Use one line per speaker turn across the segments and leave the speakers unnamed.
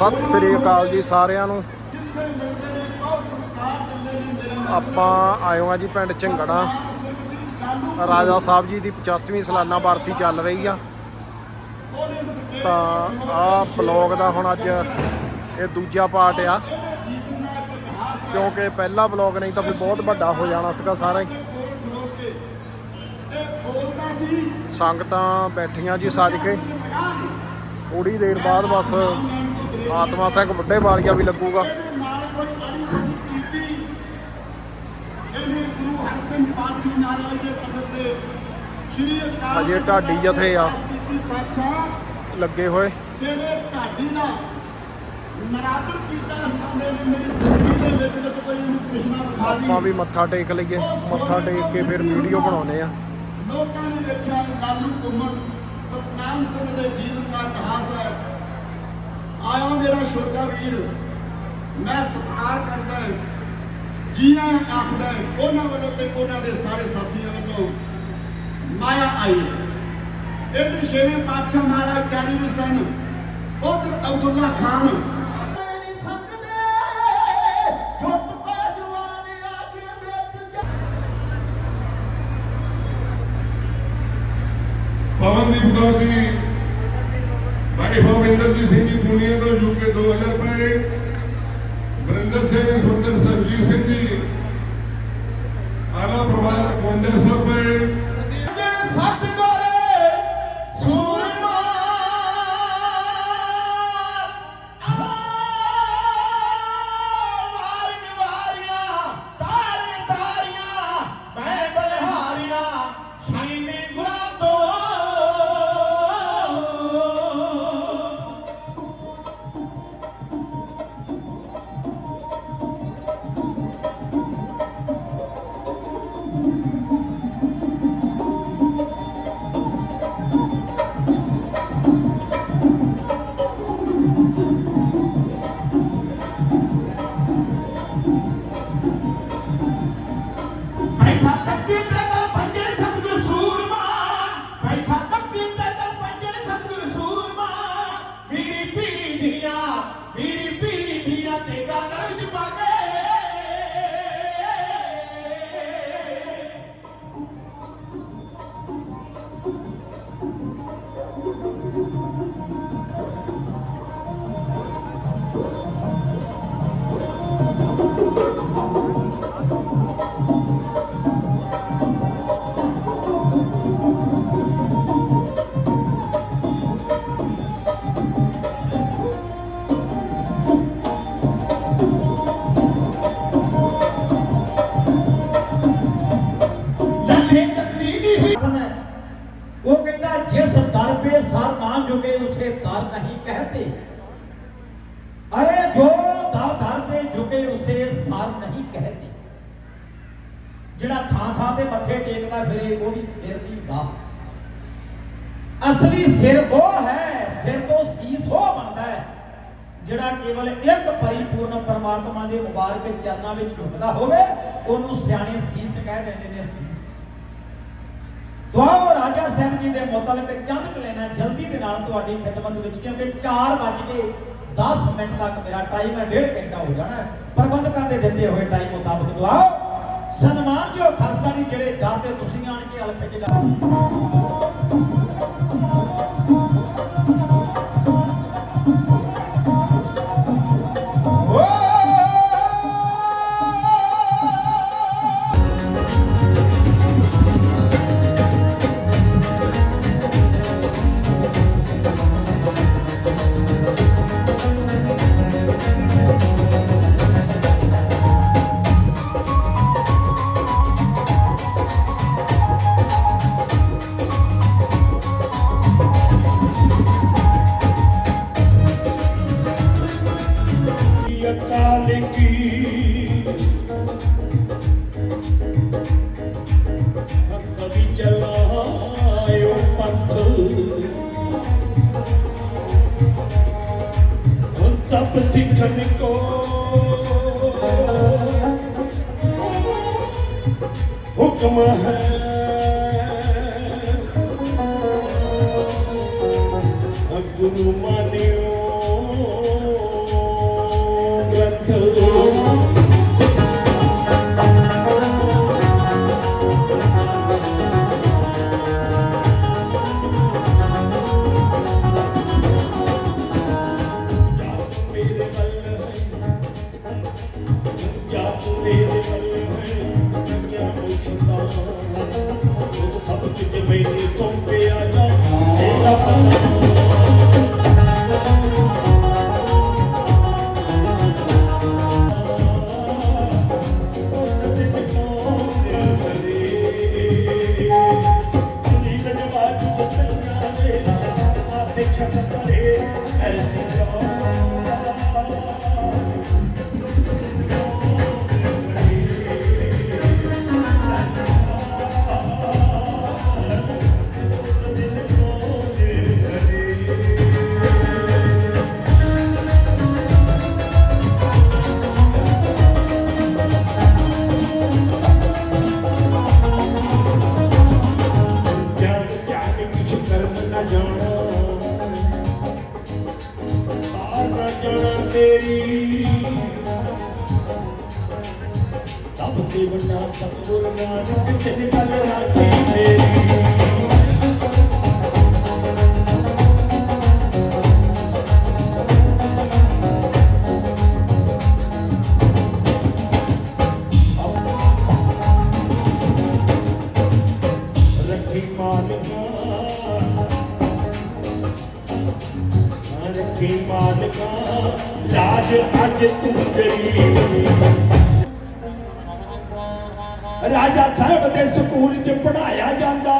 ਸਤਿ ਸ੍ਰੀ ਅਕਾਲ ਜੀ ਸਾਰਿਆਂ ਨੂੰ। ਆਪਾਂ ਆਏ ਹਾਂ ਜੀ ਪਿੰਡ ਝੰਗੜਾ। ਰਾਜਾ ਸਾਹਿਬ ਜੀ ਦੀ 85ਵੀਂ ਸਾਲਾਨਾ ਵਾਰਸੀ ਚੱਲ ਰਹੀ ਆ। ਤਾਂ ਆਹ ਬਲੌਗ ਦਾ ਹੁਣ ਅੱਜ ਇਹ ਦੂਜਾ ਪਾਰਟ ਆ। ਕਿਉਂਕਿ ਪਹਿਲਾ ਬਲੌਗ ਨਹੀਂ ਤਾਂ ਵੀ ਬਹੁਤ ਵੱਡਾ ਹੋ ਜਾਣਾ ਸੀਗਾ ਸਾਰਾ ਹੀ। ਸੰਗਤਾਂ ਬੈਠੀਆਂ ਜੀ ਸੱਜ ਕੇ। ਥੋੜੀ ਦੇਰ ਬਾਅਦ ਬਸ ਆਤਮਾ ਸਿੰਘ ਵੱਡੇ ਵਾਲੀਆ ਵੀ ਲੱਗੂਗਾ। ਅਜੇ ਢਾਡੀ ਜਥੇ ਆ। ਲੱਗੇ ਹੋਏ।
ਤੇਰੇ ਢਾਡੀ ਦਾ ਨਰਾਦਰ ਕੀਤਾ ਸਾਹਮਣੇ ਮੇਰੀ ਜ਼ਿੰਦਗੀ ਦੇ ਵਿੱਚ ਤੇ ਕੋਈ ਨੂੰ ਕ੍ਰਿਸ਼ਨਾ ਵਿਖਾ ਦੀ
ਆਪਾਂ ਵੀ ਮੱਥਾ ਟੇਕ ਲਈਏ। ਮੱਥਾ ਟੇਕ ਕੇ ਫਿਰ ਵੀਡੀਓ ਬਣਾਉਨੇ ਆ
ਲੋਕਾਂ ਨੇ ਵੇਖਿਆ ਲਾਲੂ ਕੁਮਰ ਸਤਨਾਮ ਸਿੰਘ ਦੇ ਜੀਵਨ ਦਾ ਇਤਿਹਾਸ ਹੈ। ਆਇਆ ਮੇਰਾ ਛੋਟਾ ਵੀਰ। ਮੈਂ ਸਤਿਕਾਰ ਕਰਦਾ ਜੀਆਂ ਆਖਦਾ ਉਹਨਾਂ ਵੱਲੋਂ ਤੇ ਉਹਨਾਂ ਦੇ ਸਾਰੇ ਸਾਥੀਆਂ ਵੱਲੋਂ ਮਾਇਆ ਆਈ ਇਧਰ ਛੇਵੇਂ ਪਾਤਸ਼ਾਹ ਮਹਾਰਾਜ ਪਿਆਰੀ ਵੀ ਸਨ। ਉਧਰ ਅਬਦੁੱਲਾ ਖਾਨ। ਨਹੀਂ ਸਕਦੇ। ਝੁੱਟ ਪੈ ਜਵਾਨ ਆ ਕੇ ਵਿੱਚ ਜਾ
ਪਵਨਦੀਪ ਕੌਰ ਜੀ ਵਾਈਫ ਆਫ ਸਿੰਘ ਜੀ ਪੁਨੀਆ ਤੋਂ ਯੂਕੇ 2000 ਰੁਪਏ ਵਰਿੰਦਰ ਸਿੰਘ ਸੁੰਦਰ ਸਰਜੀਤ ਸਿੰਘ ਜੀ, ਆਲਾ ਪ੍ਰਵਾਹ 5100 ਰੁਪਏ
जो दर दर पे झुके उसे सर नहीं कहते ਜਿਹੜਾ ਥਾਂ ਥਾਂ ਤੇ ਮੱਥੇ ਟੇਕਦਾ ਫਿਰੇ ਉਹ ਵੀ ਸਿਰ ਦੀ ਬਾਤ ਅਸਲੀ ਸਿਰ ਉਹ ਹੈ ਸਿਰ ਤੋਂ ਸੀਸ ਉਹ ਬਣਦਾ ਹੈ ਜਿਹੜਾ ਕੇਵਲ ਇੱਕ ਪਰਿਪੂਰਨ ਪਰਮਾਤਮਾ ਦੇ ਮੁਬਾਰਕ ਚਰਨਾਂ ਵਿੱਚ ਝੁਕਦਾ ਹੋਵੇ ਉਹਨੂੰ ਸਿਆਣੇ ਸੀਸ ਕਹਿ ਦਿੰਦੇ ਨੇ ਸੀਸ ਦੁਆਓ ਰਾਜਾ ਸਾਹਿਬ ਜੀ ਦੇ ਮੁਤਲਕ ਚੰਦ ਕੁ ਲੈਣਾ ਜਲਦੀ ਦੇ ਨਾਲ ਤੁਹਾਡੀ ਖਿਦਮਤ ਵਿੱਚ ਕਿਉਂਕਿ 4 ਵੱਜ ਕੇ 10 ਮਿੰਟ ਤੱਕ ਮੇਰਾ ਟਾਈਮ ਹੈ, ਡੇਢ ਘੰਟਾ ਹੋ ਜਾਣਾ ਪ੍ਰਬੰਧਕਾਂ ਦੇ ਦਿੱਤੇ ਹੋਏ ਟਾਈਮ ਮੁਤਾਬਕ ਦਵਾਓ ਸਨਮਾਨ ਜੋ ਖਾਲਸਾ ਦੀ ਜਿਹੜੇ ਦਰ ਤੇ ਤੁਸੀਂ ਆਣ ਕੇ ਅਲਖ ਚ ਗਾ
ਹੁਣ ਤਪ ਸਿੱਖਣ ਕੋ ਹੁਕਮ ਹੈ। ਗੁਰੂ ਮਾਨਿਓ
ਮੇਰੇ ਤੇਰੀ। ਸਭ ਤੇ ਵੱਡਾ ਸਤਿਗੁਰ ਨਾਨਕ ਜਿਨ ਗੱਲ ਰਾਖੀ ਮੇਰੀ ਲਾਜ ਤੂੰ ਤੇਰੀ ਰਾਜਾ ਸਾਹਿਬ ਦੇ ਸਕੂਲ 'ਚ ਪੜਾਇਆ ਜਾਂਦਾ।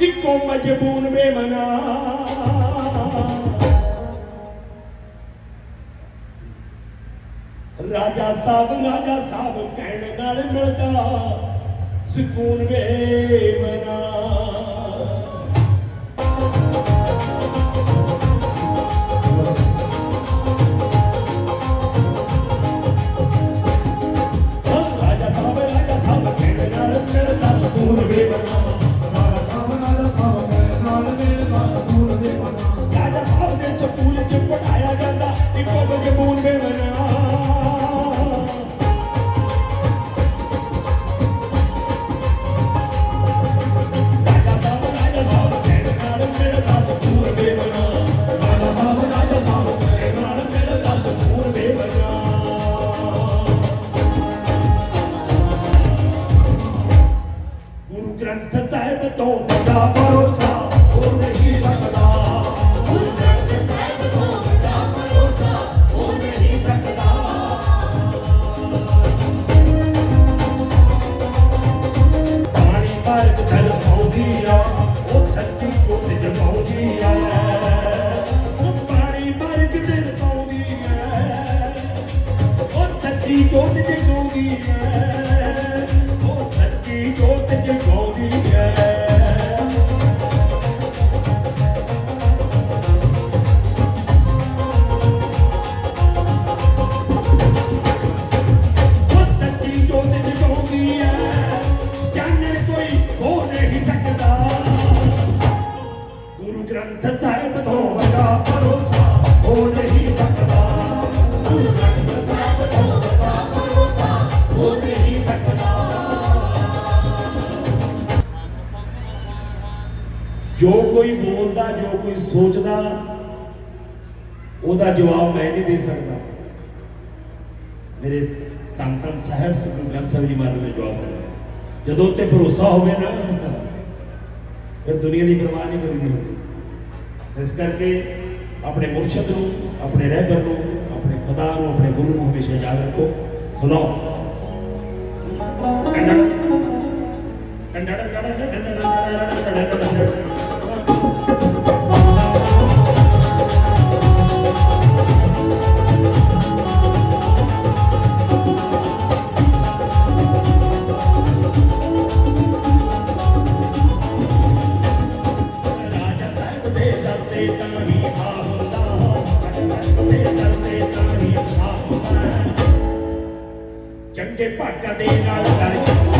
ਇੱਕੋ ਮਜਬੂਨ ਬੇਮਨਾ ਰਾਜਾ ਸਾਹਿਬ ਰਾਜਾ ਸਾਹਿਬ ਕਹਿਣ ਨਾਲ ਮਿਲਦਾ ਸਕੂਨ ਵੇ ਮਨਾ ਜੋ ਕੋਈ ਬੋਲਦਾ, ਜੋ ਕੋਈ ਸੋਚਦਾ, ਉਹਦਾ ਜਵਾਬ ਮੈਂ ਨਹੀਂ ਦੇ ਸਕਦਾ। ਮੇਰੇ ਧੰਨ ਧੰਨ ਸਾਹਿਬ, ਸ੍ਰੀ ਗੁਰੂ ਗ੍ਰੰਥ ਸਾਹਿਬ ਜੀ ਮਹਾਰਾਜ ਨੇ ਜਵਾਬ ਦਿੰਦਾ ਜਦੋਂ ਤੇ ਭਰੋਸਾ ਹੋਵੇ ਨਾ, ਫਿਰ ਦੁਨੀਆ ਦੀ ਪਰਵਾਹ ਨਹੀਂ ਕਰੀਦੀ ਹੁੰਦੀ। ਇਸ ਕਰਕੇ ਆਪਣੇ ਮੁਰਸ਼ਿਦ ਨੂੰ, ਆਪਣੇ ਰਹਿਬਰ ਨੂੰ, ਆਪਣੇ ਖੁਦਾ ਨੂੰ, ਆਪਣੇ ਗੁਰੂ ਨੂੰ ਹਮੇਸ਼ਾ ਯਾਦ ਰੱਖੋ। ਸੁਣੋ ਭਾਗਾਂ ਦੇ